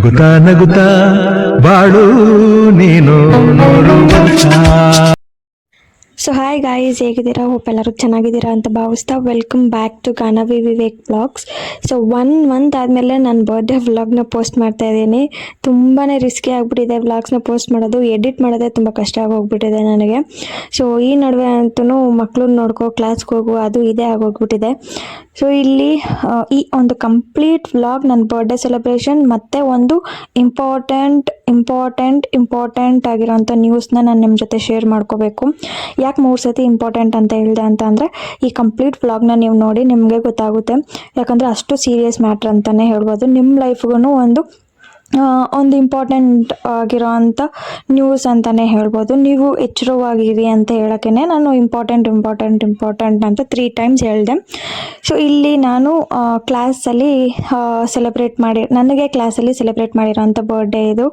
ನಗುತ್ತಾ ನಗುತ್ತಾ ಬಾಳು ನೀನು. ವರ್ಷ ಸೊ ಹಾಯ್ ಗಾಯ್ಸ್ ಹೇಗಿದ್ದೀರಾ? ಹೋಪ್ ಎಲ್ಲರೂ ಚೆನ್ನಾಗಿದ್ದೀರಾ ಅಂತ ಭಾವಿಸ್ತಾ welcome back to Ganavi Vivek vlogs so one month ಆದಮೇಲೆ ನನ್ನ ಬರ್ಡೇ ವ್ಲಾಗ್ನ ಪೋಸ್ಟ್ ಮಾಡ್ತಾ ಇದ್ದೀನಿ. ತುಂಬಾ ರಿಸ್ಕಿ ಆಗಿಬಿಟ್ಟಿದೆ ವ್ಲಾಗ್ಸ್ನ ಪೋಸ್ಟ್ ಮಾಡೋದು. ಎಡಿಟ್ ಮಾಡೋದೇ ತುಂಬ ಕಷ್ಟ ಆಗೋಗ್ಬಿಟ್ಟಿದೆ ನನಗೆ. ಸೊ ಈ ನಡುವೆ ಅಂತೂ ಮಕ್ಕಳನ್ನ ನೋಡ್ಕೋ ಕ್ಲಾಸ್ಗೆ ಹೋಗು, ಅದು ಇದೇ ಆಗೋಗ್ಬಿಟ್ಟಿದೆ. ಸೊ ಇಲ್ಲಿ ಈ ಒಂದು ಕಂಪ್ಲೀಟ್ ವ್ಲಾಗ್ ನನ್ನ ಬರ್ಡೇ ಸೆಲೆಬ್ರೇಷನ್ ಮತ್ತು ಒಂದು ಇಂಪಾರ್ಟೆಂಟ್ ಇಂಪಾರ್ಟೆಂಟ್ ಇಂಪಾರ್ಟೆಂಟ್ ಆಗಿರೋಂಥ ನ್ಯೂಸ್ನ ನಾನು ನಿಮ್ಮ ಜೊತೆ ಶೇರ್ ಮಾಡ್ಕೋಬೇಕು. ಯಾಕೆ ಮೂರು ಸತಿ ಇಂಪಾರ್ಟೆಂಟ್ ಅಂತ ಹೇಳಿದೆ ಅಂತ ಅಂದರೆ, ಈ ಕಂಪ್ಲೀಟ್ ವ್ಲಾಗ್ನ ನೀವು ನೋಡಿ ನಿಮಗೆ ಗೊತ್ತಾಗುತ್ತೆ. ಯಾಕಂದರೆ ಅಷ್ಟು ಸೀರಿಯಸ್ ಮ್ಯಾಟ್ರ್ ಅಂತಲೇ ಹೇಳ್ಬೋದು. ನಿಮ್ಮ ಲೈಫ್ಗೂ ಒಂದು ಒಂದು ಇಂಪಾರ್ಟೆಂಟ್ ಆಗಿರೋ ಅಂಥ ನ್ಯೂಸ್ ಅಂತಲೇ ಹೇಳ್ಬೋದು. ನೀವು ಎಚ್ಚರವಾಗಿರಿ ಅಂತ ಹೇಳೋಕ್ಕೆ ನಾನು ಇಂಪಾರ್ಟೆಂಟ್ ಇಂಪಾರ್ಟೆಂಟ್ ಇಂಪಾರ್ಟೆಂಟ್ ಅಂತ ತ್ರೀ ಟೈಮ್ಸ್ ಹೇಳಿದೆ. ಸೊ ಇಲ್ಲಿ ನಾನು ಕ್ಲಾಸಲ್ಲಿ ಸೆಲೆಬ್ರೇಟ್ ಮಾಡಿ, ನನಗೆ ಕ್ಲಾಸಲ್ಲಿ ಸೆಲೆಬ್ರೇಟ್ ಮಾಡಿರೋಂಥ ಬರ್ಡೇ ಇದು.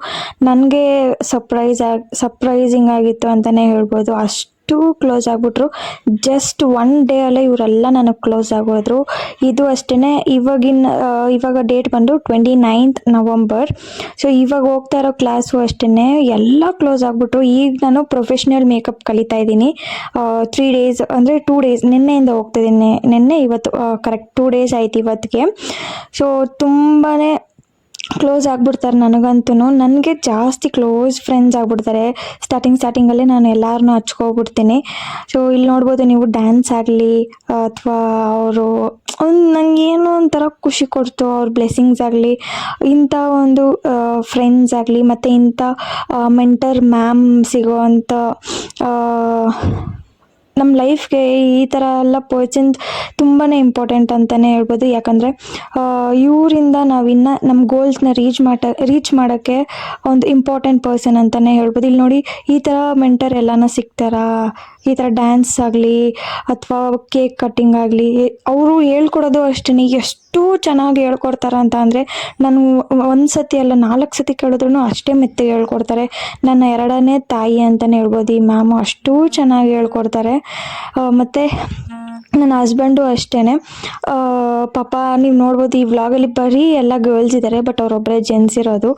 ನನಗೆ ಸರ್ಪ್ರೈಸ್ ಆಗಿ ಸರ್ಪ್ರೈಸಿಂಗ್ ಆಗಿತ್ತು ಅಂತಲೇ ಹೇಳ್ಬೋದು. ಅಷ್ಟು ಕ್ಲೋಸ್ ಆಗಿಬಿಟ್ರು. ಜಸ್ಟ್ ಒನ್ ಡೇ ಅಲ್ಲೇ ಇವರೆಲ್ಲ ನನಗೆ ಕ್ಲೋಸ್ ಆಗೋದ್ರು. ಇದು ಅಷ್ಟೇ ಇವಾಗಿನ ಇವಾಗ ಡೇಟ್ ಬಂದು ಟ್ವೆಂಟಿ ನೈನ್ತ್ ನವಂಬರ್ ಸೊ ಇವಾಗ ಹೋಗ್ತಾ ಇರೋ ಕ್ಲಾಸು ಅಷ್ಟೇ ಎಲ್ಲ ಕ್ಲೋಸ್ ಆಗಿಬಿಟ್ರು. ಈಗ ನಾನು ಪ್ರೊಫೆಷ್ನಲ್ ಮೇಕಪ್ ಕಲಿತಾ ಇದ್ದೀನಿ. ತ್ರೀ ಡೇಸ್ ಅಂದರೆ ಟೂ ಡೇಸ್ ನಿನ್ನೆಯಿಂದ ಹೋಗ್ತಿದ್ದೀನಿ ನಿನ್ನೆ ಇವತ್ತು ಕರೆಕ್ಟ್ ಟೂ ಡೇಸ್ ಆಯ್ತು ಇವತ್ತಿಗೆ. ಸೊ ತುಂಬಾ ಕ್ಲೋಸ್ ಆಗಿಬಿಡ್ತಾರೆ ನನಗಂತೂ ನನಗೆ ಜಾಸ್ತಿ ಕ್ಲೋಸ್ ಫ್ರೆಂಡ್ಸ್ ಆಗಿಬಿಡ್ತಾರೆ. ಸ್ಟಾರ್ಟಿಂಗ್ ಸ್ಟಾರ್ಟಿಂಗಲ್ಲೇ ನಾನು ಎಲ್ಲರನ್ನೂ ಹಚ್ಕೊಬಿಡ್ತೀನಿ. ಸೊ ಇಲ್ಲಿ ನೋಡ್ಬೋದು ನೀವು ಡ್ಯಾನ್ಸ್ ಆಗಲಿ, ಅಥವಾ ಅವರು, ಒಂದು ಏನೋ ಒಂಥರ ಖುಷಿ ಕೊಡ್ತು, ಅವ್ರ ಬ್ಲೆಸ್ಸಿಂಗ್ಸ್ ಆಗಲಿ, ಇಂಥ ಒಂದು ಫ್ರೆಂಡ್ಸ್ ಆಗಲಿ, ಮತ್ತು ಇಂಥ ಮೆಂಟರ್ ಮ್ಯಾಮ್ ಸಿಗೋ ಅಂಥ ನಮ್ಮ ಲೈಫ್ಗೆ ಈ ಥರ ಎಲ್ಲ ಪರ್ಸನ್ ತುಂಬಾ ಇಂಪಾರ್ಟೆಂಟ್ ಅಂತಲೇ ಹೇಳ್ಬೋದು. ಯಾಕಂದರೆ ಇವರಿಂದ ನಾವಿನ್ನು ನಮ್ಮ ಗೋಲ್ಸ್ನ ರೀಚ್ ಮಾಡ ರೀಚ್ ಮಾಡೋಕ್ಕೆ ಒಂದು ಇಂಪಾರ್ಟೆಂಟ್ ಪರ್ಸನ್ ಅಂತಲೇ ಹೇಳ್ಬೋದು. ಇಲ್ಲಿ ನೋಡಿ ಈ ಥರ ಮೆಂಟರ್ ಎಲ್ಲನೂ ಸಿಗ್ತಾರಾ? ಈ ಥರ ಡ್ಯಾನ್ಸ್ ಆಗಲಿ ಅಥವಾ ಕೇಕ್ ಕಟ್ಟಿಂಗ್ ಆಗಲಿ ಅವರು ಹೇಳ್ಕೊಡೋದು ಅಷ್ಟೇ ಎಷ್ಟು ಚೆನ್ನಾಗಿ ಹೇಳ್ಕೊಡ್ತಾರೆ ಅಂತ ಅಂದರೆ ನಾನು ಒಂದು ಸತಿ ಅಲ್ಲ ನಾಲ್ಕು ಸತಿ ಕೇಳಿದ್ರು ಅಷ್ಟೇ ಮೆತ್ತಗೆ ಹೇಳ್ಕೊಡ್ತಾರೆ. ನನ್ನ ಎರಡನೇ ತಾಯಿ ಅಂತಲೇ ಹೇಳ್ಬೋದು ಈ ಮ್ಯಾಮು. ಅಷ್ಟು ಚೆನ್ನಾಗಿ ಹೇಳ್ಕೊಡ್ತಾರೆ. ಮತ್ತು ನನ್ನ ಹಸ್ಬೆಂಡು ಅಷ್ಟೇ ಪಾಪ ನೀವು ನೋಡ್ಬೋದು ಈ ವ್ಲಾಗಲ್ಲಿ ಬರೀ ಎಲ್ಲ ಗರ್ಲ್ಸ್ ಇದ್ದಾರೆ ಬಟ್ ಅವರೊಬ್ಬರೇ ಜೆಂಟ್ಸ್ ಇರೋದು.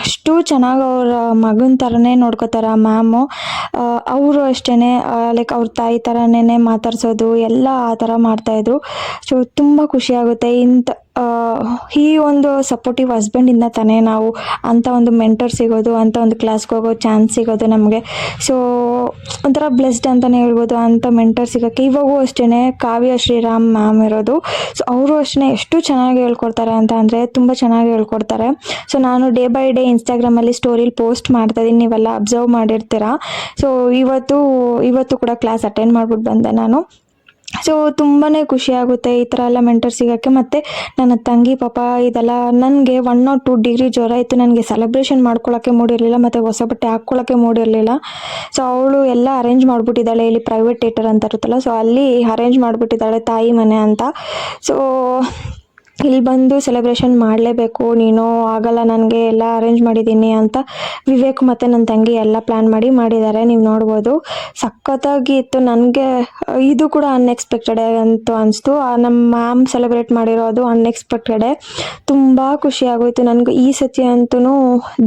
ಅಷ್ಟು ಚೆನ್ನಾಗಿ ಅವರ ಮಗನ ಥರನೇ ನೋಡ್ಕೋತಾರೆ ಆ ಮ್ಯಾಮು ಅವರು ಅಷ್ಟೇ ಲೈಕ್ ಅವ್ರ ತಾಯಿ ಥರನೇ ಮಾತಾಡ್ಸೋದು, ಎಲ್ಲ ಆ ಥರ ಮಾಡ್ತಾಯಿದ್ರು ಸೊ ತುಂಬ ಖುಷಿಯಾಗುತ್ತೆ ಇಂಥ ಈ ಒಂದು ಸಪೋರ್ಟಿವ್ ಹಸ್ಬೆಂಡಿಂದ ತಾನೇ ನಾವು ಅಂಥ ಒಂದು ಮೆಂಟರ್ ಸಿಗೋದು ಅಂಥ ಒಂದು ಕ್ಲಾಸ್ಗೆ ಹೋಗೋ ಚಾನ್ಸ್ ಸಿಗೋದು ನಮಗೆ. ಸೊ ಒಂಥರ ಬ್ಲೆಸ್ಡ್ ಅಂತಲೇ ಹೇಳ್ಬೋದು ಅಂಥ ಮೆಂಟರ್ ಸಿಗೋಕ್ಕೆ. ಇವಾಗೂ ಅಷ್ಟೇ ಕಾವ್ಯ, ಶ್ರೀರಾಮ್ ಮ್ಯಾಮ್ ಇರೋದು. ಸೊ ಅವರು ಅಷ್ಟೇ ಎಷ್ಟು ಚೆನ್ನಾಗಿ ಹೇಳ್ಕೊಡ್ತಾರೆ ಅಂತ ಅಂದರೆ ತುಂಬ ಚೆನ್ನಾಗಿ ಹೇಳ್ಕೊಡ್ತಾರೆ. ಸೊ ನಾನು ಡೇ ಬೈ ಡೇ ಇನ್ಸ್ಟಾಗ್ರಾಮಲ್ಲಿ ಸ್ಟೋರಿಲಿ ಪೋಸ್ಟ್ ಮಾಡ್ತಾ ಇದ್ದೀನಿ ನೀವೆಲ್ಲ ಅಬ್ಸರ್ವ್ ಮಾಡಿರ್ತೀರ. ಸೊ ಇವತ್ತು ಇವತ್ತು ಕೂಡ ಕ್ಲಾಸ್ ಅಟೆಂಡ್ ಮಾಡ್ಬಿಟ್ಟು ಬಂದೆ ನಾನು. ಸೊ ತುಂಬಾ ಖುಷಿ ಆಗುತ್ತೆ ಈ ಥರ ಎಲ್ಲ ಮೆಂಟರ್ ಸಿಗೋಕ್ಕೆ. ಮತ್ತು ನನ್ನ ತಂಗಿ, ಪಾಪ, ಇದೆಲ್ಲ ನನಗೆ ಒನ್ ನಾಟ್ ಟು ಡಿಗ್ರಿ ಜ್ವರ ಇತ್ತು. ನನಗೆ ಸೆಲೆಬ್ರೇಷನ್ ಮಾಡ್ಕೊಳ್ಳೋಕ್ಕೆ ಮೂಡಿರಲಿಲ್ಲ, ಮತ್ತು ಹೊಸ ಬಟ್ಟೆ ಹಾಕ್ಕೊಳ್ಳೋಕ್ಕೆ ಮೂಡಿರಲಿಲ್ಲ. ಸೊ ಅವಳು ಎಲ್ಲ ಅರೇಂಜ್ ಮಾಡಿಬಿಟ್ಟಿದ್ದಾಳೆ. ಇಲ್ಲಿ ಪ್ರೈವೇಟ್ ಥಿಯೇಟರ್ ಅಂತ ಇರುತ್ತಲ್ಲ ಸೊ ಅಲ್ಲಿ ಅರೇಂಜ್ ಮಾಡಿಬಿಟ್ಟಿದ್ದಾಳೆ ತಾಯಿ ಮನೆ ಅಂತ. ಸೊ ಇಲ್ಲಿ ಬಂದು ಸೆಲೆಬ್ರೇಷನ್ ಮಾಡಲೇಬೇಕು. ನೀನು ಆಗಲ್ಲ ನನಗೆ ಎಲ್ಲ ಅರೇಂಜ್ ಮಾಡಿದ್ದೀನಿ ಅಂತ ವಿವೇಕ್ ಮತ್ತು ನನ್ನ ತಂಗಿ ಎಲ್ಲ ಪ್ಲ್ಯಾನ್ ಮಾಡಿ ಮಾಡಿದ್ದಾರೆ. ನೀವು ನೋಡ್ಬೋದು. ಸಖತ್ತಾಗಿ ಇತ್ತು. ನನಗೆ, ಇದು ಕೂಡ ಅನ್ಎಕ್ಸ್ಪೆಕ್ಟೆಡ್ ಅಂತೂ ಅನಿಸ್ತು. ನಮ್ಮ ಮ್ಯಾಮ್ ಸೆಲೆಬ್ರೇಟ್ ಮಾಡಿರೋದು ಅನ್ಎಕ್ಸ್ಪೆಕ್ಟೆಡೇ ತುಂಬ ಖುಷಿ ಆಗೋಯ್ತು. ನನಗೂ ಈ ಸತಿ ಅಂತೂ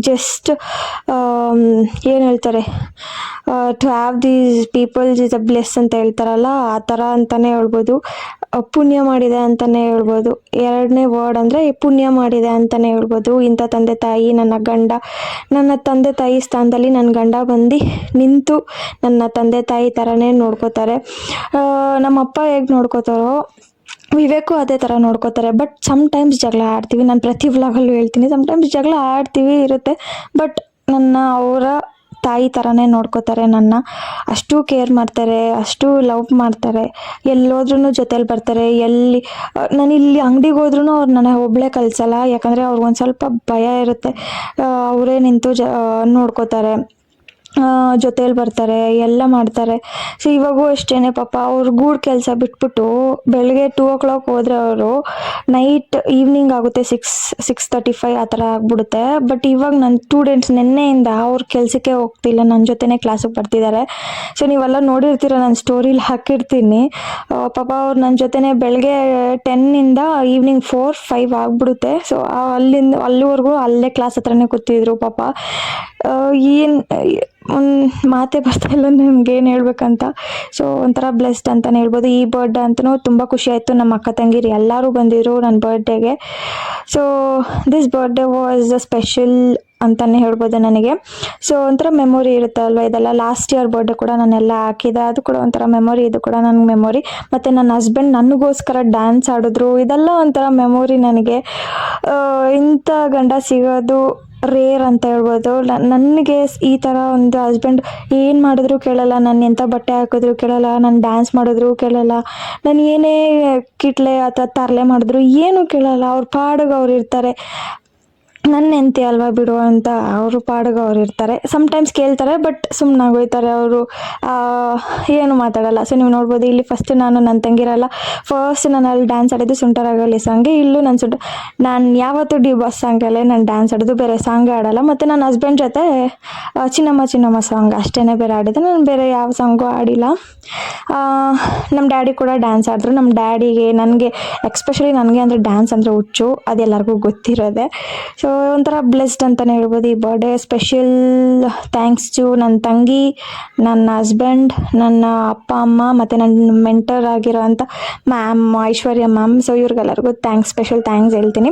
ಜಸ್ಟ್ ಏನು ಹೇಳ್ತಾರೆ? To have these peoples is a bless ಅಂತ ಹೇಳ್ತಾರಲ್ಲ, ಆ ಥರ ಅಂತಲೇ ಹೇಳ್ಬೋದು. ಪುಣ್ಯ ಮಾಡಿದೆ ಅಂತಲೇ ಹೇಳ್ಬೋದು. ಎರಡನೇ ವರ್ಡ್ ಅಂದರೆ ಪುಣ್ಯ ಮಾಡಿದೆ ಅಂತಲೇ ಹೇಳ್ಬೋದು. ಇಂಥ ತಂದೆ ತಾಯಿ, ನನ್ನ ಗಂಡ, ನನ್ನ ತಂದೆ ತಾಯಿ ಸ್ಥಾನದಲ್ಲಿ ನನ್ನ ಗಂಡ ಬಂದು ನಿಂತು ನನ್ನ ತಂದೆ ತಾಯಿ ಥರನೇ ನೋಡ್ಕೋತಾರೆ. ನಮ್ಮ ನಮ್ಮಪ್ಪ ಹೇಗೆ ನೋಡ್ಕೋತಾರೋ, ವಿವೇಕು ಅದೇ ಥರ ನೋಡ್ಕೋತಾರೆ. ಬಟ್ ಸಮ್ಟೈಮ್ಸ್ ಜಗಳ ಆಡ್ತೀವಿ. ನಾನು ಪ್ರತಿ ವ್ಲಾಗಲ್ಲೂ ಹೇಳ್ತೀನಿ ಸಮ್ಟೈಮ್ಸ್ ಜಗಳ ಆಡ್ತೀವಿ ಇರುತ್ತೆ. ಬಟ್ ನನ್ನ ಅವರ ತಾಯಿ ಥರನೇ ನೋಡ್ಕೋತಾರೆ ನನ್ನ. ಅಷ್ಟು ಕೇರ್ ಮಾಡ್ತಾರೆ, ಅಷ್ಟು ಲವ್ ಮಾಡ್ತಾರೆ. ಎಲ್ಲೋದ್ರೂ ಜೊತೇಲಿ ಬರ್ತಾರೆ. ಎಲ್ಲಿ ನಾನು ಇಲ್ಲಿ ಅಂಗಡಿಗೆ ಹೋದ್ರೂ ಅವ್ರು ನನ್ನ ಒಬ್ಬಳೇ ಕಳ್ಸಲ್ಲ ಯಾಕಂದರೆ ಅವ್ರಿಗೊಂದು ಸ್ವಲ್ಪ ಭಯ ಇರುತ್ತೆ. ಅವರೇ ನಿಂತು ಜ ನೋಡ್ಕೋತಾರೆ. ಜೊತೇಲಿ ಬರ್ತಾರೆ, ಎಲ್ಲ ಮಾಡ್ತಾರೆ. ಸೊ ಇವಾಗೂ ಅಷ್ಟೇ ಪಾಪ, ಅವ್ರು ಗೂಡು ಕೆಲಸ ಬಿಟ್ಬಿಟ್ಟು ಬೆಳಗ್ಗೆ ಟೂ ಓ ಕ್ಲಾಕ್ ಹೋದ್ರೆ ಅವರು ನೈಟ್ ಈವ್ನಿಂಗ್ ಆಗುತ್ತೆ ಸಿಕ್ಸ್ ಸಿಕ್ಸ್ ತರ್ಟಿ ಫೈವ್ ಆ ಥರ ಆಗ್ಬಿಡುತ್ತೆ. ಬಟ್ ಇವಾಗ ನನ್ನ ಸ್ಟೂಡೆಂಟ್ಸ್ ನಿನ್ನೆಯಿಂದ ಅವ್ರ ಕೆಲಸಕ್ಕೆ ಹೋಗ್ತಿಲ್ಲ ನನ್ನ ಜೊತೆನೇ ಕ್ಲಾಸಿಗೆ ಬರ್ತಿದ್ದಾರೆ ಸೊ ನೀವೆಲ್ಲ ನೋಡಿರ್ತೀರ, ನಾನು ಸ್ಟೋರಿಲಿ ಹಾಕಿರ್ತೀನಿ. ಪಾಪ ಅವ್ರು ನನ್ನ ಜೊತೆನೇ ಬೆಳಗ್ಗೆ ಟೆನ್ನಿಂದ ಈವ್ನಿಂಗ್ ಫೋರ್ ಫೈವ್ ಆಗ್ಬಿಡುತ್ತೆ. ಸೊ ಅಲ್ಲಿಂದ, ಅಲ್ಲಿವರೆಗೂ ಅಲ್ಲೇ ಕ್ಲಾಸ್ ಹತ್ರನೇ ಕೂತಿದ್ರು ಪಾಪ. ಏನು ಒಂದು ಮಾತೇ ಬರ್ತಾ ಇಲ್ಲ ನಮ್ಗೆ ಏನು ಹೇಳ್ಬೇಕಂತ. ಸೊ ಒಂಥರ ಬ್ಲೆಸ್ಡ್ ಅಂತಲೇ ಹೇಳ್ಬೋದು. ಈ ಬರ್ಡೇ ಅಂತಲೂ ತುಂಬ ಖುಷಿ ಆಯಿತು. ನಮ್ಮ ಅಕ್ಕ ತಂಗಿರು ಎಲ್ಲರೂ ಬಂದಿದ್ರು ನನ್ನ ಬರ್ಡೇಗೆ so this birthday was a special ಅಂತಲೇ ಹೇಳ್ಬೋದು ನನಗೆ. ಸೊ ಒಂಥರ ಮೆಮೊರಿ ಇರುತ್ತೆ ಅಲ್ವಾ ಇದೆಲ್ಲ? ಲಾಸ್ಟ್ ಇಯರ್ ಬರ್ಡೇ ಕೂಡ ನಾನೆಲ್ಲ ಹಾಕಿದೆ. ಅದು ಕೂಡ ಒಂಥರ ಮೆಮೊರಿ ಇದು ಕೂಡ ನನಗೆ ಮೆಮೊರಿ ಮತ್ತು ನನ್ನ ಹಸ್ಬೆಂಡ್ ನನಗೋಸ್ಕರ ಡ್ಯಾನ್ಸ್ ಆಡಿದ್ರು. ಇದೆಲ್ಲ ಒಂಥರ ಮೆಮೊರಿ ನನಗೆ. ಇಂಥ ಗಂಡ ಸಿಗೋದು ರೇರ್ ಅಂತ ಹೇಳ್ಬೋದು. ನನಗೆ ಈ ಥರ ಒಂದು ಹಸ್ಬೆಂಡ್ ಏನು ಮಾಡಿದ್ರು ಕೇಳಲ್ಲ. ನಾನು ಎಂಥ ಬಟ್ಟೆ ಹಾಕಿದ್ರು ಕೇಳಲ್ಲ. ನಾನು ಡ್ಯಾನ್ಸ್ ಮಾಡಿದ್ರು ಕೇಳಲ್ಲ. ನಾನು ಏನೇ ಕಿಟ್ಲೆ ಅಥವಾ ತರಲೆ ಮಾಡಿದ್ರು ಏನೂ ಕೇಳಲ್ಲ. ಅವ್ರ ಪಾಡಿಗೆ ಅವ್ರು ಇರ್ತಾರೆ. ನನ್ನ ಹೆಂಡತಿ ಅಲ್ವಾ ಬಿಡು ಅಂತ ಅವರು ಪಾಡಿಗೆ ಅವ್ರು ಇರ್ತಾರೆ. ಸಮ್ಟೈಮ್ಸ್ ಕೇಳ್ತಾರೆ ಬಟ್ ಸುಮ್ಮನಾಗೋಯ್ತಾರೆ ಅವರು. ಏನು ಮಾತಾಡಲ್ಲ. ಸೊ ನೀವು ನೋಡ್ಬೋದು, ಇಲ್ಲಿ ಫಸ್ಟ್ ನಾನು ನನ್ನ ತಂಗಿರಲ್ಲ ಫಸ್ಟ್ ನಾನು ಅಲ್ಲಿ ಡ್ಯಾನ್ಸ್ ಆಡಿದ್ದು ಸುಂಟರಾಗಲಿ ಸಾಂಗ್ ಇಲ್ಲೂ ನನ್ನ ಸುಂಟ, ನಾನು ಯಾವತ್ತೂ ಡಿ ಬಾಸ್ ಸಾಂಗಲ್ಲೇ ನಾನು ಡ್ಯಾನ್ಸ್ ಆಡೋದು, ಬೇರೆ ಸಾಂಗ್ ಆಡಲ್ಲ. ಮತ್ತು ನನ್ನ ಹಸ್ಬೆಂಡ್ ಜೊತೆ ಚಿನ್ನಮ್ಮ ಚಿನ್ನಮ್ಮ ಸಾಂಗ್ ಅಷ್ಟೇ ಬೇರೆ ಆಡಿದ್ದೆ. ನಾನು ಬೇರೆ ಯಾವ ಸಾಂಗು ಆಡಿಲ್ಲ. ನಮ್ಮ ಡ್ಯಾಡಿ ಕೂಡ ಡ್ಯಾನ್ಸ್ ಆಡಿದ್ರು. ನಮ್ಮ ಡ್ಯಾಡಿಗೆ ನನಗೆ ಎಕ್ಸ್ಪೆಷಲಿ ನನಗೆ ಅಂದರೆ ಡ್ಯಾನ್ಸ್ ಅಂದರೆ ಹುಚ್ಚು. ಅದೆಲ್ಲರಿಗೂ ಗೊತ್ತಿರೋದೆ. ಸೊ ಒಂಥರ ಬ್ಲೆಸ್ಡ್ ಅಂತಲೇ ಹೇಳ್ಬೋದು ಈ ಬರ್ಡೇ ಸ್ಪೆಷಲ್ ಥ್ಯಾಂಕ್ಸ್ ಟು ನನ್ನ ತಂಗಿ, ನನ್ನ ಹಸ್ಬೆಂಡ್ ನನ್ನ ಅಪ್ಪ, ಅಮ್ಮ ಮತ್ತು ನನ್ನ ಮೆಂಟರ್ ಆಗಿರೋ ಅಂಥ ಮ್ಯಾಮ್ ಐಶ್ವರ್ಯ ಮ್ಯಾಮ್ ಸೊ ಇವ್ರಿಗೆಲ್ಲರಿಗೂ ಥ್ಯಾಂಕ್ಸ್ ಸ್ಪೆಷಲ್ ಥ್ಯಾಂಕ್ಸ್ ಹೇಳ್ತೀನಿ.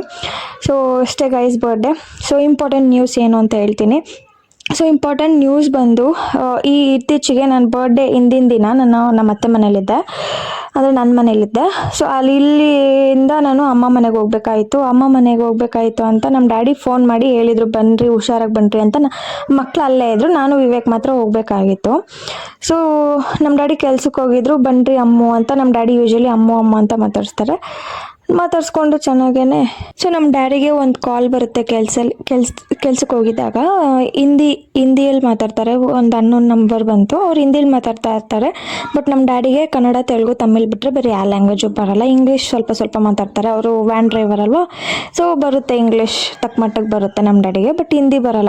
ಸೊ ಅಷ್ಟೇ guys birthday so important news ಏನು ಅಂತ ಹೇಳ್ತೀನಿ. ಸೊ ಇಂಪಾರ್ಟೆಂಟ್ ನ್ಯೂಸ್ ಬಂದು ಈ ಇತ್ತೀಚೆಗೆ ನನ್ನ ಬರ್ಡೇ ಹಿಂದಿನ ದಿನ ನಾನು ನಮ್ಮ ಅತ್ತೆ ಮನೇಲಿದ್ದೆ ಅಂದರೆ ನನ್ನ ಮನೇಲಿದ್ದೆ. ಸೊ ಅಲ್ಲಿ ಇಲ್ಲಿಂದ ನಾನು ಅಮ್ಮ ಮನೆಗೆ ಹೋಗ್ಬೇಕಾಯಿತು. ಅಮ್ಮ ಮನೆಗೆ ಹೋಗ್ಬೇಕಾಯಿತು ಅಂತ ನಮ್ಮ ಡ್ಯಾಡಿ ಫೋನ್ ಮಾಡಿ ಹೇಳಿದರು ಬನ್ನಿರಿ ಹುಷಾರಾಗಿ ಬನ್ನಿರಿ ಅಂತ ಮಕ್ಕಳು ಅಲ್ಲೇ ಇದ್ದರು ನಾನು, ವಿವೇಕ್ ಮಾತ್ರ ಹೋಗ್ಬೇಕಾಗಿತ್ತು. ಸೊ ನಮ್ಮ ಡ್ಯಾಡಿ ಕೆಲ್ಸಕ್ಕೆ ಹೋಗಿದ್ರು. ಬನ್ನಿರಿ ಅಮ್ಮು ಅಂತ ನಮ್ಮ ಡ್ಯಾಡಿ ಯೂಶ್ವಲಿ ಅಮ್ಮು, ಅಮ್ಮ ಅಂತ ಮಾತಾಡಿಸ್ತಾರೆ. ಮಾತಾಡ್ಸ್ಕೊಂಡು ಚೆನ್ನಾಗೇನೆ. ಸೊ ನಮ್ಮ ಡ್ಯಾಡಿಗೆ ಒಂದು ಕಾಲ್ ಬರುತ್ತೆ ಕೆಲ್ಸಲ್ಲಿ ಕೆಲ್ಸ ಕೆಲ್ಸಕ್ಕೆ ಹೋಗಿದ್ದಾಗ. ಹಿಂದಿ ಹಿಂದಿಯಲ್ಲಿ ಮಾತಾಡ್ತಾರೆ. ಒಂದು ಅನ್ನೋನ್ ನಂಬರ್ ಬಂತು. ಅವ್ರು ಹಿಂದಿಯಲ್ಲಿ ಮಾತಾಡ್ತಾ ಇರ್ತಾರೆ. ಬಟ್ ನಮ್ಮ ಡ್ಯಾಡಿಗೆ ಕನ್ನಡ, ತೆಲುಗು, ತಮಿಳ್ ಬಿಟ್ಟರೆ ಬೇರೆ ಯಾವ ಲ್ಯಾಂಗ್ವೇಜು ಬರಲ್ಲ. ಇಂಗ್ಲೀಷ್ ಸ್ವಲ್ಪ ಸ್ವಲ್ಪ ಮಾತಾಡ್ತಾರೆ. ಅವರು ವ್ಯಾನ್ ಡ್ರೈವರ್ ಅಲ್ವಾ? ಸೊ ಬರುತ್ತೆ ಇಂಗ್ಲೀಷ್ ತಕ್ಕ ಮಟ್ಟಕ್ಕೆ ಬರುತ್ತೆ ನಮ್ಮ ಡ್ಯಾಡಿಗೆ. ಬಟ್ ಹಿಂದಿ ಬರಲ್ಲ.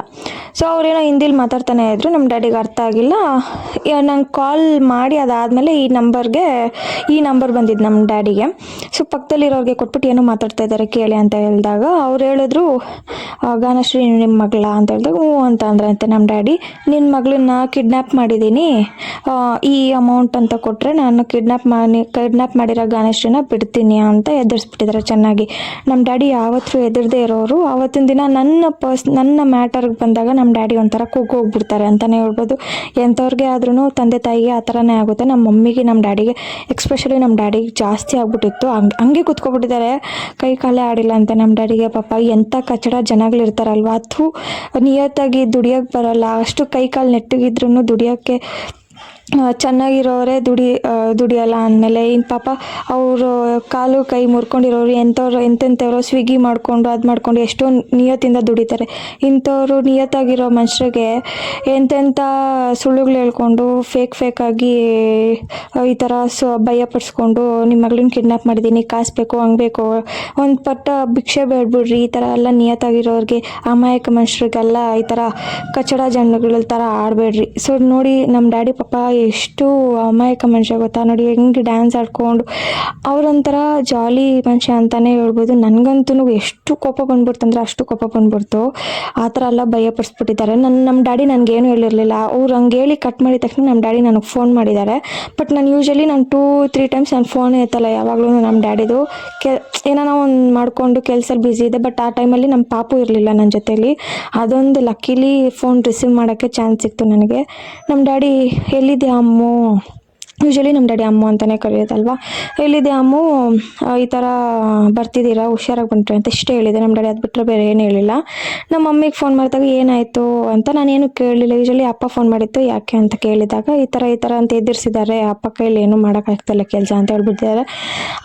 ಸೊ ಅವ್ರೇನೋ ಹಿಂದಿಲಿ ಮಾತಾಡ್ತಾನೆ ಇದ್ರು. ನಮ್ಮ ಡ್ಯಾಡಿಗೆ ಅರ್ಥ ಆಗಿಲ್ಲ. ನಂಗೆ ಕಾಲ್ ಮಾಡಿ ಅದಾದಮೇಲೆ ಈ ನಂಬರ್ಗೆ ಈ ನಂಬರ್ ಬಂದಿದ್ದು ನಮ್ಮ ಡ್ಯಾಡಿಗೆ. ಸೊ ಪಕ್ಕದಲ್ಲಿರೋರಿಗೆ ಕೊಟ್ಬಿಟ್ಟು ಏನೋ ಮಾತಾಡ್ತಾ ಇದ್ದಾರೆ ಕೇಳಿ ಅಂತ ಹೇಳಿದಾಗ ಅವ್ರು ಹೇಳಿದ್ರು ಗಾನಶ್ರೀ ನಿಮ್ಮ ಮಗಳ ಅಂತ ಹೇಳಿದಾಗ, ಹ್ಞೂ ಅಂತ ಅಂದ್ರೆ ಅಂತೆ ನಮ್ಮ ಡ್ಯಾಡಿ. ನಿನ್ನ ಮಗಳನ್ನ ಕಿಡ್ನ್ಯಾಪ್ ಮಾಡಿದ್ದೀನಿ ಈ ಅಮೌಂಟ್ ಅಂತ ಕೊಟ್ಟರೆ ನಾನು ಕಿಡ್ನ್ಯಾಪ್ ಮಾಡಿ ಕಿಡ್ನ್ಯಾಪ್ ಮಾಡಿರೋ ಗಾನಶ್ರೀನ ಬಿಡ್ತೀನಿ ಅಂತ ಎದುರಿಸ್ಬಿಟ್ಟಿದ್ದಾರೆ ಚೆನ್ನಾಗಿ. ನಮ್ಮ ಡ್ಯಾಡಿ ಯಾವತ್ತೂ ಎದುರದೇ ಇರೋರು ಆವತ್ತಿನ ದಿನ ನನ್ನ ಪರ್ಸ್ ನನ್ನ ಮ್ಯಾಟರ್ಗೆ ಬಂದಾಗ ನಮ್ಮ ಡ್ಯಾಡಿ ಒಂಥರ ಕುಗ್ಗು ಹೋಗ್ಬಿಡ್ತಾರೆ ಅಂತಲೇ ಹೇಳ್ಬೋದು. ಎಂಥವ್ರಿಗೆ ಆದ್ರೂ ತಂದೆ ತಾಯಿಗೆ ಆ ಥರನೇ ಆಗುತ್ತೆ. ನಮ್ಮ ಮಮ್ಮಿಗೆ ನಮ್ಮ ಡ್ಯಾಡಿಗೆ ಎಕ್ಸ್ಪೆಷಲಿ ನಮ್ಮ ಡ್ಯಾಡಿಗೆ ಜಾಸ್ತಿ ಆಗ್ಬಿಟ್ಟಿತ್ತು. ಹಂಗೆ ಕೂತ್ಕೊಬಿಟ್ಟಿದ್ದಾರೆ. ಕೈ ಕಾಲೇ ಆಡಿಲ್ಲ ಅಂತ ನಮ್ಮ ಡ್ಯಾಡಿಗೆ. ಪಾಪ ಎಂಥ ಕಚಡ ಜನಗಳಿರ್ತಾರಲ್ವ. ಅದು ನಿಯತ್ತಾಗಿ ದುಡಿಯೋಕ್ಕೆ ಬರೋಲ್ಲ. ಅಷ್ಟು ಕೈ ಕಾಲು ನೆಟ್ಟಗಿದ್ರೂ ದುಡಿಯೋಕ್ಕೆ ಚೆನ್ನಾಗಿರೋರೆ ದುಡಿ ದುಡಿಯೋಲ್ಲ ಅಂದಮೇಲೆ ಇನ್ನು ಪಾಪ ಅವರು ಕಾಲು ಕೈ ಮುರ್ಕೊಂಡಿರೋರು ಎಂಥವ್ರು, ಎಂತೆಂಥವ್ರು ಸ್ವಿಗ್ಗಿ ಮಾಡಿಕೊಂಡು ಅದು ಮಾಡಿಕೊಂಡು ಎಷ್ಟೋ ನಿಯತ್ತಿಂದ ದುಡಿತಾರೆ. ಇಂಥವ್ರು ನಿಯತ್ತಾಗಿರೋ ಮನುಷ್ಯರಿಗೆ ಎಂತೆಂಥ ಸುಳ್ಳುಗಳು ಹೇಳ್ಕೊಂಡು ಫೇಕ್ ಫೇಕಾಗಿ ಈ ಥರ ಸೊ, ಭಯಪಡಿಸ್ಕೊಂಡು ನಿಮ್ಮ ಮಗಳನ್ನ ಕಿಡ್ನಾಪ್ ಮಾಡಿದ್ದೀನಿ, ಕಾಸು ಬೇಕು, ಹಂಗೆ ಬೇಕು, ಒಂದು ಪಟ್ಟ ಭಿಕ್ಷೆ ಬೇಡ್ಬಿಡ್ರಿ, ಈ ಥರ ಎಲ್ಲ ನಿಯತ್ತಾಗಿರೋರಿಗೆ, ಅಮಾಯಕ ಮನುಷ್ಯರಿಗೆಲ್ಲ ಈ ಥರ ಕಚಡ ಜನಗಳ ಥರ ಆಡಬೇಡ್ರಿ. ಸೊ ನೋಡಿ ನಮ್ಮ ಡ್ಯಾಡಿ ಪಾಪ ಎಷ್ಟು ಅಮಾಯಕ ಮನುಷ್ಯ ಗೊತ್ತಾ? ನೋಡಿ, ಹೆಂಗೆ ಡ್ಯಾನ್ಸ್ ಆಡ್ಕೊಂಡು ಅವರೊಂಥರ ಜಾಲಿ ಮನುಷ್ಯ ಅಂತಲೇ ಹೇಳ್ಬೋದು. ನನಗಂತೂ ಎಷ್ಟು ಕೋಪ ಬಂದ್ಬಿಡ್ತಂದ್ರೆ ಅಷ್ಟು ಕೋಪ ಬಂದ್ಬಿಡ್ತು. ಆ ಥರ ಎಲ್ಲ ಭಯಪಡಿಸ್ಬಿಟ್ಟಿದ್ದಾರೆ. ನನ್ನ ನಮ್ಮ ಡ್ಯಾಡಿ ನನಗೇನು ಹೇಳಿರಲಿಲ್ಲ. ಅವ್ರು ಹಂಗೆ ಹೇಳಿ ಕಟ್ ಮಾಡಿದ ತಕ್ಷಣ ನಮ್ಮ ಡ್ಯಾಡಿ ನನಗೆ ಫೋನ್ ಮಾಡಿದ್ದಾರೆ. ಬಟ್ ನಾನು ಯೂಶಲಿ ನಾನು ಟೂ ತ್ರೀ ಟೈಮ್ಸ್ ನನ್ನ ಫೋನ್ ಎತ್ತಲ್ಲ ಯಾವಾಗಲೂ ನಮ್ಮ ಡ್ಯಾಡಿದು. ಕೆ, ಏನಾನ ಒಂದು ಮಾಡಿಕೊಂಡು ಕೆಲಸಲ್ಲಿ ಬ್ಯುಸಿ ಇದೆ. ಬಟ್ ಆ ಟೈಮಲ್ಲಿ ನಮ್ಮ ಪಾಪು ಇರಲಿಲ್ಲ ನನ್ನ ಜೊತೇಲಿ. ಅದೊಂದು ಲಕ್ಕಿಲಿ ಫೋನ್ ರಿಸೀವ್ ಮಾಡೋಕ್ಕೆ ಚಾನ್ಸ್ ಸಿಕ್ತು ನನಗೆ. ನಮ್ಮ ಡ್ಯಾಡಿ ಎಲ್ಲಿದೆ ಅಮ್ಮು. ಯೂಶ್ವಲಿ ನಮ್ಮ ಡ್ಯಾಡಿ ಅಮ್ಮು ಅಂತಲೇ ಕರೆಯೋದಲ್ವಾ? ಹೇಳಿದೆ, ಅಮ್ಮು ಈ ಥರ ಬರ್ತಿದ್ದೀರಾ? ಹುಷಾರಾಗಿ ಬಂಟ್ರಿ ಅಂತ ಇಷ್ಟೇ ಹೇಳಿದೆ. ನಮ್ಮ ಡ್ಯಾಡಿ ಅದು ಬಿಟ್ಟರೆ ಬೇರೆ ಏನು ಹೇಳಿಲ್ಲ. ನಮ್ಮ ಮಮ್ಮಿಗೆ ಫೋನ್ ಮಾಡಿದಾಗ ಏನಾಯಿತು ಅಂತ ನಾನೇನು ಕೇಳಲಿಲ್ಲ. ಯೂಶ್ವಲಿ ಅಪ್ಪ ಫೋನ್ ಮಾಡಿತ್ತು ಯಾಕೆ ಅಂತ ಕೇಳಿದಾಗ, ಈ ಥರ ಈ ಥರ ಅಂತ ಎದುರಿಸಿದ್ದಾರೆ. ಅಪ್ಪ ಕೈಲಿ ಏನು ಮಾಡೋಕ್ಕಾಗ್ತಿಲ್ಲ ಕೆಲಸ ಅಂತ ಹೇಳ್ಬಿಟ್ಟಿದ್ದಾರೆ.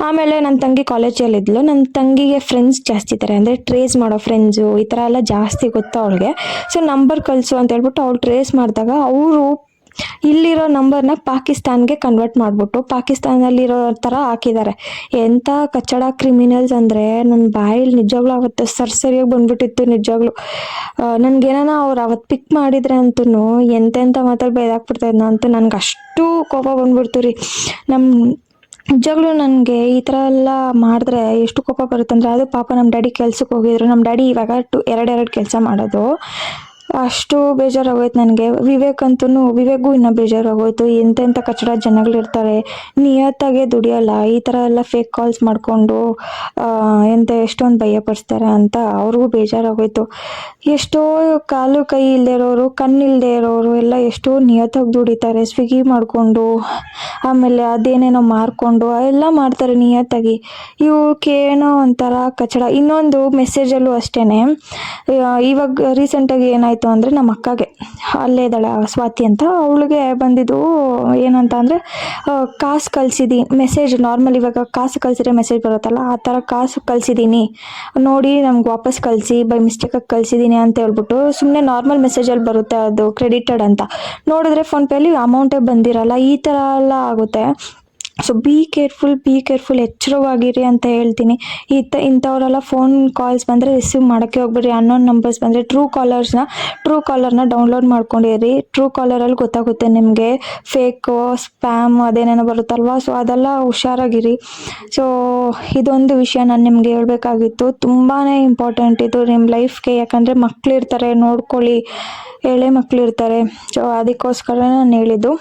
ಆಮೇಲೆ ನನ್ನ ತಂಗಿ ಕಾಲೇಜಲ್ಲಿದ್ಲು ನನ್ನ ತಂಗಿಗೆ ಫ್ರೆಂಡ್ಸ್ ಜಾಸ್ತಿ ಇದ್ದಾರೆ. ಅಂದರೆ ಟ್ರೇಸ್ ಮಾಡೋ ಫ್ರೆಂಡ್ಸು ಈ ಥರ ಎಲ್ಲ ಜಾಸ್ತಿ ಗೊತ್ತು ಅವಳಿಗೆ. ಸೊ ನಂಬರ್ ಕಳಿಸು ಅಂತ ಹೇಳ್ಬಿಟ್ಟು ಅವಳು ಟ್ರೇಸ್ ಮಾಡಿದಾಗ ಅವರು ಇಲ್ಲಿರೋ ನಂಬರ್ನ ಪಾಕಿಸ್ತಾನ್ಗೆ ಕನ್ವರ್ಟ್ ಮಾಡಿಬಿಟ್ಟು ಪಾಕಿಸ್ತಾನದಲ್ಲಿರೋ ಥರ ಹಾಕಿದ್ದಾರೆ. ಎಂಥ ಕಚ್ಚಡ ಕ್ರಿಮಿನಲ್ಸ್ ಅಂದರೆ ನನ್ನ ಬಾಯಲ್ಲಿ ನಿಜವಾಗ್ಲೂ ಅವತ್ತು ಸರ್ಸರಿಯಾಗಿ ಬಂದ್ಬಿಟ್ಟಿತ್ತು ನಿಜವಾಗ್ಲೂ. ನನಗೇನ ಅವ್ರು ಅವತ್ತು ಪಿಕ್ ಮಾಡಿದರೆ ಅಂತೂ ಎಂತೆಂಥ ಮಾತಾಡಿ ಬೈದಾಕ್ಬಿಡ್ತಾಯಿದ್ನ ಅಂತೂ ಅಂತ ನನಗೆ ಅಷ್ಟು ಕೋಪ ಬಂದ್ಬಿಡ್ತು ರೀ. ನಮ್ಮ ನಿಜವಾಗ್ಲೂ ನನಗೆ ಈ ಥರ ಎಲ್ಲ ಮಾಡಿದ್ರೆ ಎಷ್ಟು ಕೋಪ ಬರುತ್ತೆ ಅಂದರೆ ಅದು ಪಾಪ ನಮ್ಮ ಡ್ಯಾಡಿ ಕೆಲ್ಸಕ್ಕೆ ಹೋಗಿದ್ರು. ನಮ್ಮ ಡ್ಯಾಡಿ ಇವಾಗ ಟು, ಎರಡೆರಡು ಕೆಲಸ ಮಾಡೋದು. ಅಷ್ಟು ಬೇಜಾರಾಗೋಯ್ತು ನನಗೆ. ವಿವೇಕ್ ಅಂತೂ ವಿವೇಕ್ಗೂ ಇನ್ನೂ ಬೇಜಾರಾಗೋಯ್ತು. ಎಂತೆಂಥ ಕಚಡ ಜನಗಳಿರ್ತಾರೆ. ನಿಯತ್ತಾಗೆ ದುಡಿಯಲ್ಲ. ಈ ಥರ ಎಲ್ಲ ಫೇಕ್ ಕಾಲ್ಸ್ ಮಾಡಿಕೊಂಡು ಎಂತ ಎಷ್ಟೊಂದು ಭಯಪಡಿಸ್ತಾರೆ ಅಂತ ಅವ್ರಿಗೂ ಬೇಜಾರಾಗೋಯ್ತು. ಎಷ್ಟೋ ಕಾಲು ಕೈ ಇಲ್ಲದೆ ಇರೋರು ಕಣ್ಣಿಲ್ಲದೆ ಇರೋರು ಎಲ್ಲ ಎಷ್ಟೋ ನಿಯತ್ತಾಗಿ ದುಡಿತಾರೆ. ಸ್ವಿಗ್ಗಿ ಮಾಡಿಕೊಂಡು, ಆಮೇಲೆ ಅದೇನೇನೋ ಮಾರ್ಕೊಂಡು, ಎಲ್ಲ ಮಾಡ್ತಾರೆ ನಿಯತ್ತಾಗಿ. ಇವಕ್ಕೇನೋ ಒಂಥರ ಕಚಡ. ಇನ್ನೊಂದು ಮೆಸೇಜಲ್ಲೂ ಅಷ್ಟೇ ಇವಾಗ ರೀಸೆಂಟಾಗಿ ಏನಾಯಿತು ಅಂದರೆ ನಮ್ಮ ಅಕ್ಕಗೆ. ಅಲ್ಲೇ ಇದ್ದಾಳೆ ಸ್ವಾತಿ ಅಂತ. ಅವಳಿಗೆ ಬಂದಿದ್ದು ಏನಂತ ಅಂದರೆ ಕಾಸು ಕಳಿಸಿದಿ ಮೆಸೇಜ್ ನಾರ್ಮಲ್ ಇವಾಗ ಕಾಸು ಕಳಿಸಿದ್ರೆ ಮೆಸೇಜ್ ಬರುತ್ತಲ್ಲ, ಆ ಥರ ಕಾಸು ಕಳ್ಸಿದ್ದೀನಿ ನೋಡಿ ನಮ್ಗೆ ವಾಪಸ್ ಕಳಿಸಿ ಬೈ ಮಿಸ್ಟೇಕಾಗಿ ಕಳ್ಸಿದ್ದೀನಿ ಅಂತ ಹೇಳ್ಬಿಟ್ಟು ಸುಮ್ಮನೆ ನಾರ್ಮಲ್ ಮೆಸೇಜಲ್ಲಿ ಬರುತ್ತೆ ಅದು ಕ್ರೆಡಿಟೆಡ್ ಅಂತ. ನೋಡಿದ್ರೆ ಫೋನ್ಪೇಲಿ ಅಮೌಂಟೇ ಬಂದಿರಲ್ಲ, ಈ ಥರ ಎಲ್ಲ ಆಗುತ್ತೆ. So be careful be careful ಎಚ್ಚರವಾಗಿರಿ ಅಂತ ಹೇಳ್ತೀನಿ. ಇತ್ತ ಇಂಥವರೆಲ್ಲ ಫೋನ್ ಕಾಲ್ಸ್ ಬಂದರೆ ರಿಸೀವ್ ಮಾಡೋಕ್ಕೆ ಹೋಗ್ಬೇಡಿ. ಅನ್ನೋನ್ ನಂಬರ್ಸ್ ಬಂದರೆ ಟ್ರೂ ಕಾಲರ್ಸ್ನ ಟ್ರೂ ಕಾಲರ್ನ ಡೌನ್ಲೋಡ್ ಮಾಡ್ಕೊಂಡಿರಿ. ಟ್ರೂ ಕಾಲರಲ್ಲಿ ಗೊತ್ತಾಗುತ್ತೆ ನಿಮಗೆ ಫೇಕು ಸ್ಪ್ಯಾಮ್ ಅದೇನೇನೋ ಬರುತ್ತಲ್ವ? ಸೊ ಅದೆಲ್ಲ ಹುಷಾರಾಗಿರಿ. ಸೊ ಇದೊಂದು ವಿಷಯ ನಾನು ನಿಮಗೆ ಹೇಳಬೇಕಾಗಿತ್ತು. ತುಂಬಾ ಇಂಪಾರ್ಟೆಂಟ್ ಇದು ನಿಮ್ಮ ಲೈಫ್ಗೆ ಯಾಕಂದರೆ ಮಕ್ಕಳಿರ್ತಾರೆ ನೋಡ್ಕೊಳ್ಳಿ. ಎಳೆ ಮಕ್ಕಳಿರ್ತಾರೆ ಸೊ ಅದಕ್ಕೋಸ್ಕರ ನಾನು ಹೇಳಿದ್ದು.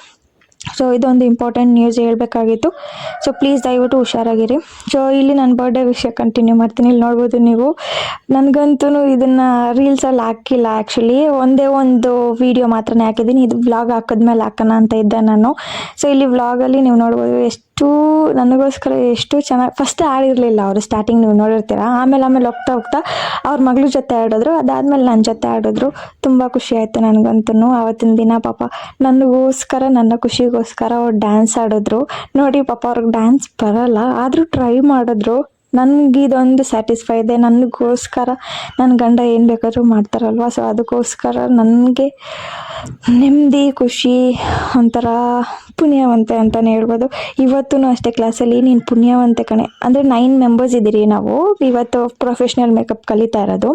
ಸೊ ಇದೊಂದು ಇಂಪಾರ್ಟೆಂಟ್ ನ್ಯೂಸ್ ಹೇಳಬೇಕಾಗಿತ್ತು. ಸೊ ಪ್ಲೀಸ್ ದಯವಿಟ್ಟು ಹುಷಾರಾಗಿರಿ. ಸೊ ಇಲ್ಲಿ ನನ್ನ ಬರ್ಡೇ ವಿಷಯ ಕಂಟಿನ್ಯೂ ಮಾಡ್ತೀನಿ. ಇಲ್ಲಿ ನೋಡ್ಬೋದು ನೀವು. ನನಗಂತೂ ಇದನ್ನು ರೀಲ್ಸಲ್ಲಿ ಹಾಕಿಲ್ಲ ಆ್ಯಕ್ಚುಲಿ ಒಂದೇ ಒಂದು ವಿಡಿಯೋ ಮಾತ್ರನೇ ಹಾಕಿದ್ದೀನಿ. ಇದು ವ್ಲಾಗ್ ಹಾಕಿದ್ಮೇಲೆ ಹಾಕೋಣ ಅಂತ ಇದ್ದೆ ನಾನು. ಸೊ ಇಲ್ಲಿ ವ್ಲಾಗಲ್ಲಿ ನೀವು ನೋಡ್ಬೋದು ಎಷ್ಟು ನನಗೋಸ್ಕರ ಎಷ್ಟು ಚೆನ್ನಾಗಿ ಫಸ್ಟ್ ಆಡಿರಲಿಲ್ಲ ಅವರು ಸ್ಟಾರ್ಟಿಂಗ್ ನೀವು ನೋಡಿರ್ತೀರ? ಆಮೇಲೆ ಆಮೇಲೆ ಹೋಗ್ತಾ ಹೋಗ್ತಾ ಅವ್ರ ಮಗಳ ಜೊತೆ ಆಡಿದ್ರು, ಅದಾದಮೇಲೆ ನನ್ನ ಜೊತೆ ಆಡಿದ್ರು ತುಂಬ ಖುಷಿ ಆಯಿತು ನನಗಂತೂ ಆವತ್ತಿನ ದಿನ ಪಾಪ ನನಗೋಸ್ಕರ, ನನ್ನ ಖುಷಿಗೋಸ್ಕರ ಅವ್ರು ಡ್ಯಾನ್ಸ್ ಆಡಿದ್ರು. ನೋಡಿ ಪಾಪ ಅವ್ರಿಗೆ ಡ್ಯಾನ್ಸ್ ಬರಲ್ಲ, ಆದರೂ ಟ್ರೈ ಮಾಡಿದ್ರು. ನನಗೆ ಇದೊಂದು ಸ್ಯಾಟಿಸ್ಫೈ ಇದೆ. ನನಗೋಸ್ಕರ ನನ್ನ ಗಂಡ ಏನು ಬೇಕಾದರೂ ಮಾಡ್ತಾರಲ್ವ? ಸೊ ಅದಕ್ಕೋಸ್ಕರ ನನಗೆ ನೆಮ್ಮದಿ, ಖುಷಿ ಒಂಥರ ಪುಣ್ಯವಂತೆ ಅಂತಲೇ ಹೇಳ್ಬೋದು. ಇವತ್ತೂ ಅಷ್ಟೇ ಕ್ಲಾಸಲ್ಲಿ ನೀನು ಪುಣ್ಯವಂತೆ ಕಣೆ. ಅಂದರೆ ನೈನ್ ಮೆಂಬರ್ಸ್ ಇದ್ದೀರಿ ನಾವು. ಇವತ್ತು ಪ್ರೊಫೆಷ್ನಲ್ ಮೇಕಪ್ ಕಲಿತಾ ಇರೋದು.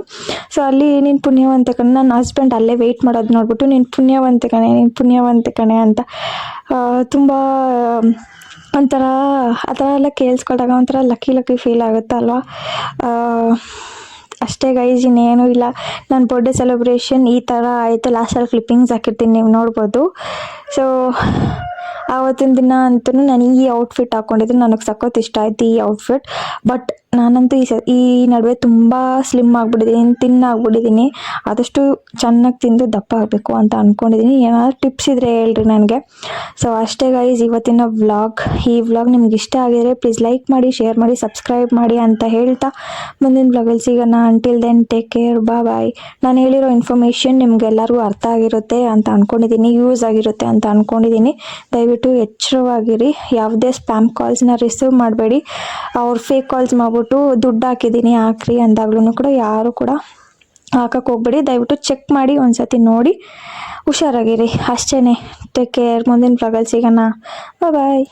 ಸೊ ಅಲ್ಲಿ ನೀನು ಪುಣ್ಯವಂತೆ ಕಣೆ. ನನ್ನ ಹಸ್ಬೆಂಡ್ ಅಲ್ಲೇ ವೆಯ್ಟ್ ಮಾಡೋದು ನೋಡ್ಬಿಟ್ಟು ನೀನು ಪುಣ್ಯವಂತೆ ಕಣೆ, ನೀನು ಪುಣ್ಯವಂತೆ ಕಣೆ ಅಂತ ತುಂಬ ಒಂಥರ ಆ ಥರ ಎಲ್ಲ ಕೇಳಿಸ್ಕೊಂಡಾಗ ಒಂಥರ ಲಕ್ಕಿ ಲಕ್ಕಿ ಫೀಲ್ ಆಗುತ್ತೆ ಅಲ್ವಾ? ಅಷ್ಟೇ ಗೈಸ್ ಇನ್ನೇನು ಇಲ್ಲ. ನನ್ನ ಬರ್ಡೇ ಸೆಲೆಬ್ರೇಷನ್ ಈ ಥರ ಆಯಿತು. ಲಾಸ್ಟಲ್ಲಿ ಕ್ಲಿಪ್ಪಿಂಗ್ಸ್ ಹಾಕಿರ್ತೀನಿ, ನೀವು ನೋಡ್ಬೋದು. ಸೊ ಆವತ್ತಿನ ದಿನ ಅಂತೂ ನಾನು ಈ ಔಟ್ಫಿಟ್ ಹಾಕ್ಕೊಂಡಿದ್ದು ನನಗೆ ಸಖತ್ ಇಷ್ಟ ಆಯ್ತು ಈ ಔಟ್ಫಿಟ್ ಬಟ್ ನಾನಂತೂ ಈ ಸ, ಈ ನಡುವೆ ತುಂಬ ಸ್ಲಿಮ್ ಆಗಿಬಿಟ್ಟಿದ್ದೀನಿ ತಿನ್ನಾಗ್ಬಿಟ್ಟಿದ್ದೀನಿ ಆದಷ್ಟು ಚೆನ್ನಾಗಿ ತಿಂದು ದಪ್ಪ ಆಗಬೇಕು ಅಂತ ಅಂದ್ಕೊಂಡಿದ್ದೀನಿ ಏನಾದ್ರು ಟಿಪ್ಸ್ ಇದ್ದರೆ ಹೇಳ್ರಿ ನನಗೆ. ಸೊ ಅಷ್ಟೇ ಗೈಸ್ ಇವತ್ತಿನ ವ್ಲಾಗ್ ಈ ವ್ಲಾಗ್ ನಿಮ್ಗೆ ಇಷ್ಟ ಆಗಿದ್ರೆ ಪ್ಲೀಸ್ ಲೈಕ್ ಮಾಡಿ ಶೇರ್ ಮಾಡಿ ಸಬ್ಸ್ಕ್ರೈಬ್ ಮಾಡಿ ಅಂತ ಹೇಳ್ತಾ ಮುಂದಿನ ವ್ಲಾಗಲ್ಲಿ ಸಿಗೋಣ. ಅಂಟಿಲ್ ದೆನ್ ಟೇಕ್ ಕೇರ್ ಬಾ ಬಾಯ್ ನಾನು ಹೇಳಿರೋ ಇನ್ಫಾರ್ಮೇಷನ್ ನಿಮ್ಗೆಲ್ಲರಿಗೂ ಅರ್ಥ ಆಗಿರುತ್ತೆ ಅಂತ ಅಂದ್ಕೊಂಡಿದ್ದೀನಿ ಯೂಸ್ ಆಗಿರುತ್ತೆ ಅಂತ ಅಂದ್ಕೊಂಡಿದ್ದೀನಿ ದಯವಿಟ್ಟು ಎಚ್ಚರವಾಗಿರಿ. ಯಾವುದೇ ಸ್ಪ್ಯಾಮ್ ಕಾಲ್ಸ್ನ ರಿಸೀವ್ ಮಾಡಬೇಡಿ. ಅವ್ರು ಫೇಕ್ ಕಾಲ್ಸ್ ಮಾಡ್ಬಿಟ್ಟು ದುಡ್ಡು ಹಾಕಿದ್ದೀನಿ ಹಾಕ್ರಿ ಅಂದಾಗ್ಲೂ ಕೂಡ ಯಾರು ಕೂಡ ಹಾಕಕ್ಕೆ ಹೋಗ್ಬೇಡಿ. ದಯವಿಟ್ಟು ಚೆಕ್ ಮಾಡಿ ಒಂದ್ಸತಿ ನೋಡಿ. ಹುಷಾರಾಗಿರಿ. ಅಷ್ಟೇ ಟೇಕ್ ಕೇರ್ ಮುಂದಿನ ಸಿಗೋಣ. ಬಾಯ್